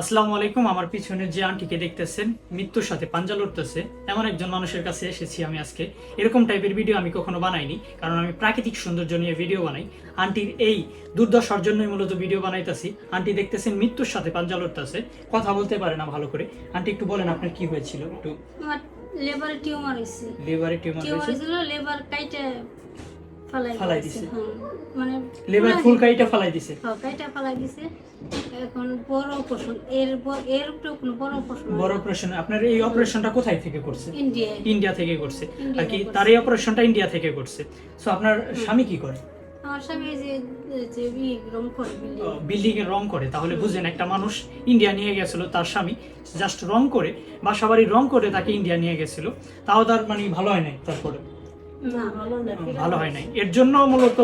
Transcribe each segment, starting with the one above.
আসসালামু আলাইকুম আমার পিছনে যে আন্টিকে দেখতেছেন মৃত্যুর সাথে পাঞ্জা লড়তেছে। এমন একজন মানুষের কাছে এসেছি আমি আজকে। এরকম টাইপের ভিডিও আমি কখনো বানাইনি কারণ আমি প্রাকৃতিক সৌন্দর্য নিয়ে ভিডিও বানাই। আন্টির এই দুর্দশার জন্যই মূলত ভিডিও বানাইতেছি। আন্টি দেখতেছেন মৃত্যুর সাথে পাঞ্জা লড়তেছে। কথা বলতে পারে না ভালো করে। আন্টি একটু বলেন আপনার কি হয়েছিল? একটু লেবারে টিউমার হয়েছে? টিউমার হয়েছিল লেবার কাইটে ফালাই দিছে। হ্যাঁ। মানে পুরা- ফুল কাইটা ফালাই দিছে। হ্যাঁ, কাইটা ফালাই দিছে। এখন বড় অপারেশন এর এর উপরে কোনো বড় অপারেশন বড় অপারেশন আপনার এই অপারেশনটা কোথাই থেকে করছে? ইন্ডিয়া ইন্ডিয়া থেকে করছে। আর কি তার এই অপারেশনটা ইন্ডিয়া থেকে করছে। সো আপনার স্বামী কি করে? আমার স্বামী যে যে রং করে বিল্ডিং এর রং করে। তাহলে বুঝেন একটা মানুষ ইন্ডিয়া নিয়ে গেছিল তার স্বামী জাস্ট রং করে বাসা বাড়ি রং করে তাকে ইন্ডিয়া নিয়ে গেছিল। তাও তার মানে ভালো হয় নাই তারপরে? ভালো হয় নাই। এর জন্য মূলত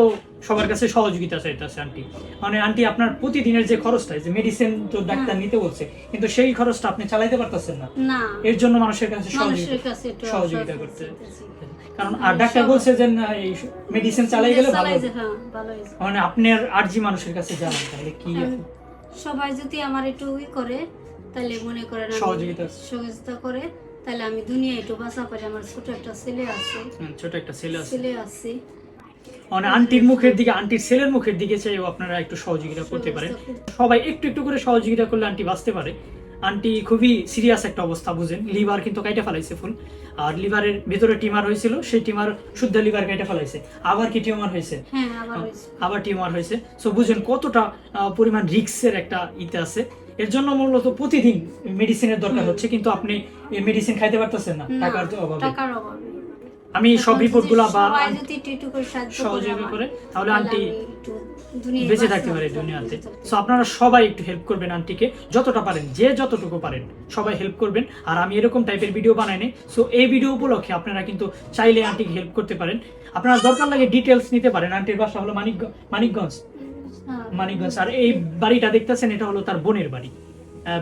সবার কাছে সহযোগিতা চাইতেছে আন্টি। মানে আন্টি আপনার প্রতিদিনের যে খরচটা যে মেডিসিন তো ডাক্তার নিতে বলছে কিন্তু সেই খরচটা আপনি চালাইতে পারতেছেন না। এর জন্য মানুষের কাছে সহযোগিতা করতে কারণ আর ডাক্তার বলছে যে এই মেডিসিন চালাই গেলে ভালো হ্যাঁ। মানে আপনার আরজি মানুষের কাছে জানান তাহলে কি সবাই যদি আমার একটু করে তাহলে মনে করেন সহযোগিতা। সহযোগিতা করে তাহলে আমি দুনিয়া একটু বাঁচা পারি আমার ছোট একটা ছেলে আছে। ছোট একটা ছেলে আছে। ছেলে আছে। মানে আন্টির মুখের দিকে আন্টির ছেলের মুখের দিকে চাইও আপনারা একটু সহযোগিতা করতে পারেন। সবাই একটু একটু করে সহযোগিতা করলে আন্টি বাঁচতে পারে। আন্টি খুবই সিরিয়াস একটা অবস্থা বুঝেন। লিভার কিন্তু কাইটা ফেলাইছে ফুল। আর লিভারের ভিতরে টিমার হয়েছিল সেই টিমার শুদ্ধ লিভার কাইটা ফেলাইছে। আবার কি টিউমার হয়েছে? হ্যাঁ আবার হয়েছে। আবার টিউমার হয়েছে। সো বুঝেন কতটা পরিমাণ রিক্সের একটা ইতে আছে। এর জন্য মূলত প্রতিদিন মেডিসিনের দরকার হচ্ছে কিন্তু আপনি এই মেডিসিন খাইতে পারতেছেন না টাকার অভাবে। টাকার অভাবে। আমি সব এখন রিপোর্টগুলা বা যদি করে সাহায্য করে সহযোগিতা করে তাহলে আন্টি বেঁচে থাকতে পারে দুনিয়াতে। সো আপনারা সবাই একটু হেল্প করবেন আন্টিকে যতটা পারেন যে যতটুকু পারেন সবাই হেল্প করবেন। আর আমি এরকম টাইপের ভিডিও বানাই নি সো এই ভিডিও উপলক্ষে আপনারা কিন্তু চাইলে আন্টিকে হেল্প করতে পারেন। আপনারা দরকার লাগে ডিটেলস নিতে পারেন। আন্টির বাসা হলো মানিক মানিকগঞ্জ। হ্যাঁ, মানিকগঞ্জ। আর এই বাড়িটা দেখতেছেন, এটা হলো তার বোনের বাড়ি।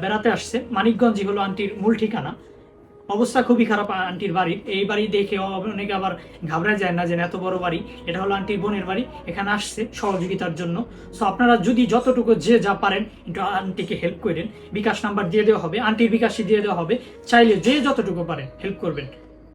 বেড়াতে আসছে। মানিকগঞ্জই হলো আন্টির মূল ঠিকানা। অবস্থা খুবই খারাপ আন্টির বাড়ির এই বাড়ি দেখে অনেকে আবার ঘাবড়া যায় না যে এত বড় বাড়ি। এটা হলো আন্টির বোনের বাড়ি। এখানে আসছে সহযোগিতার জন্য। সো আপনারা যদি যতটুকু যে যা পারেন, একটু আন্টিকে হেল্প করেন। বিকাশ নাম্বার দিয়ে দেওয়া হবে। আন্টির বিকাশই দিয়ে দেওয়া হবে। চাইলে যে যতটুকু পারেন হেল্প করবেন।